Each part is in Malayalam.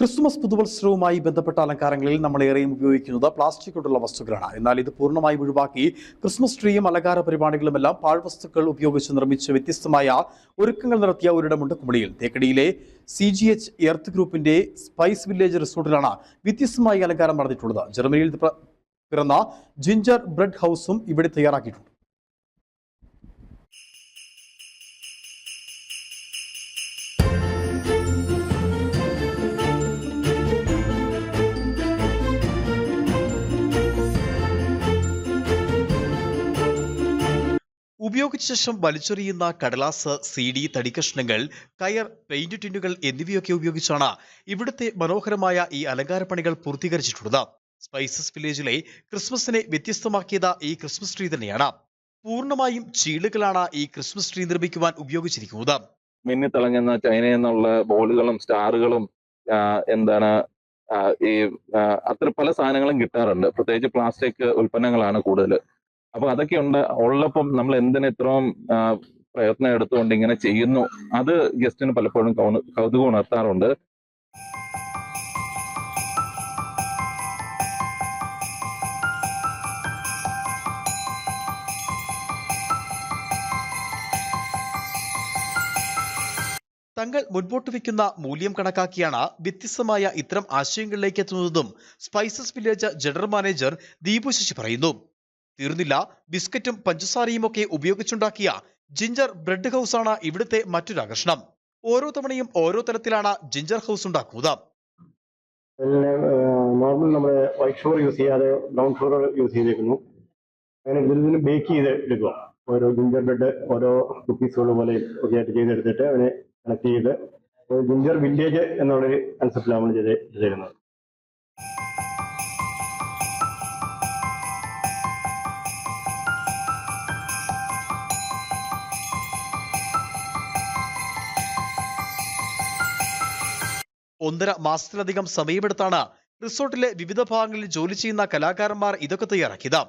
ക്രിസ്തുമസ് പുതുവത്സരവുമായി ബന്ധപ്പെട്ട അലങ്കാരങ്ങളിൽ നമ്മൾ ഏറെയും ഉപയോഗിക്കുന്നത് പ്ലാസ്റ്റിക് കൊണ്ടുള്ള വസ്തുക്കളാണ്. എന്നാൽ ഇത് പൂർണമായും ഒഴിവാക്കി ക്രിസ്മസ് ട്രീയും അലങ്കാര പരിപാടികളുമെല്ലാം പാഴ്വസ്തുക്കൾ ഉപയോഗിച്ച് നിർമ്മിച്ച് വ്യത്യസ്തമായ ഒരുക്കങ്ങൾ നടത്തിയ ഒരിടമുണ്ട് കുമളിയിൽ. തേക്കടിയിലെ സി ജി എച്ച് എർത്ത് ഗ്രൂപ്പിന്റെ സ്പൈസ് വില്ലേജ് റിസോർട്ടിലാണ് വ്യത്യസ്തമായി അലങ്കാരം നടന്നിട്ടുള്ളത്. ജർമ്മനിയിൽ പിറന്ന ജിഞ്ചർ ബ്രെഡ് ഹൗസും ഇവിടെ തയ്യാറാക്കിയിട്ടുണ്ട്. ഉപയോഗിച്ച ശേഷം വലിച്ചെറിയുന്ന കടലാസ് സി ഡി തടിക്കഷ്ണങ്ങൾ കയർ പെയിന്റ് ടിന്നുകൾ എന്നിവയൊക്കെ ഉപയോഗിച്ചാണ് ഇവിടുത്തെ മനോഹരമായ ഈ അലങ്കാരപ്പണികൾ പൂർത്തീകരിച്ചിട്ടുള്ളത്. സ്പൈസസ് വില്ലേജിലെ ക്രിസ്മസിനെ വ്യത്യസ്തമാക്കിയത് ഈ ക്രിസ്മസ് ട്രീ തന്നെയാണ്. പൂർണമായും ചീളുകളാണ് ഈ ക്രിസ്മസ് ട്രീ നിർമ്മിക്കുവാൻ ഉപയോഗിച്ചിരിക്കുന്നത്. മിന്നിത്തിളങ്ങുന്ന ചൈനയിൽ നിന്നുള്ള ബോളുകളും സ്റ്റാറുകളും എന്താണ് ഈ അത്ര പല സാധനങ്ങളും കിട്ടാറുണ്ട്. പ്രത്യേകിച്ച് പ്ലാസ്റ്റിക് ഉൽപ്പന്നങ്ങളാണ് കൂടുതൽ അപ്പൊ അതൊക്കെ ഉണ്ട് ഉള്ളപ്പം നമ്മൾ എന്തിനാ ഇത്രയും പ്രയത്നം എടുത്തുകൊണ്ട് ഇങ്ങനെ ചെയ്യുന്നു? അത് ഗസ്റ്റിന് പലപ്പോഴും കൗതുക ഉണർത്താറുണ്ട്. തങ്ങൾ മുൻപോട്ട് വെക്കുന്ന മൂല്യം കണക്കാക്കിയാണ് വ്യത്യസ്തമായ ഇത്തരം ആശയങ്ങളിലേക്ക് എത്തുന്നതെന്നും spices village general manager Deepu Sasi പറയുന്നു. തീർന്നില്ല. ബിസ്ക്കറ്റും പഞ്ചസാരയും ഒക്കെ ഉപയോഗിച്ചുണ്ടാക്കിയ ജിഞ്ചർ ബ്രെഡ് ഹൗസ് ആണ് ഇവിടുത്തെ മറ്റൊരു ആകർഷണം. ഓരോ തവണയും ഓരോ തരത്തിലാണ് ജിഞ്ചർ ഹൗസ് ഉണ്ടാക്കുന്നത്. പിന്നെ നോർമൽ നമ്മുടെ വൈറ്റ് ഷുഗർ യൂസ് ചെയ്യാതെ ബ്രൗൺ ഷുഗർ യൂസ് ചെയ്തേക്കുന്നു. അങ്ങനെ ഇതിൽ നിന്ന് ബേക്ക് ചെയ്ത് എടുക്കുക. ഓരോ ജിഞ്ചർ ബ്രെഡ് ഓരോ കുക്കീസുകൾ പോലെ ഒക്കെ ആയിട്ട് ചെയ്തെടുത്തിട്ട് അതിനെ കണക്ട് ചെയ്ത് ജിഞ്ചർ വില്ലേജ് എന്നുള്ളൊരു കൺസെപ്റ്റിലാണ് നമ്മൾ ചെയ്ത് ചെയ്തിരുന്നത്. ഒന്നര മാസത്തിലധികം സമയമെടുത്താണ് റിസോർട്ടിലെ വിവിധ ഭാഗങ്ങളിൽ ജോലി ചെയ്യുന്ന കലാകാരന്മാർ ഇതൊക്കെ തയ്യാറാക്കിയത്.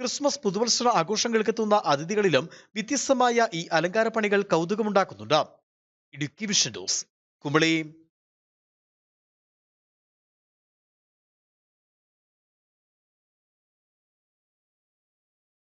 ക്രിസ്മസ് പുതുവത്സര ആഘോഷങ്ങൾക്കെത്തുന്ന അതിഥികളിലും വ്യത്യസ്തമായ ഈ അലങ്കാര പണികൾ കൗതുകമുണ്ടാക്കുന്നുണ്ട്. Idukki vision news Kumily.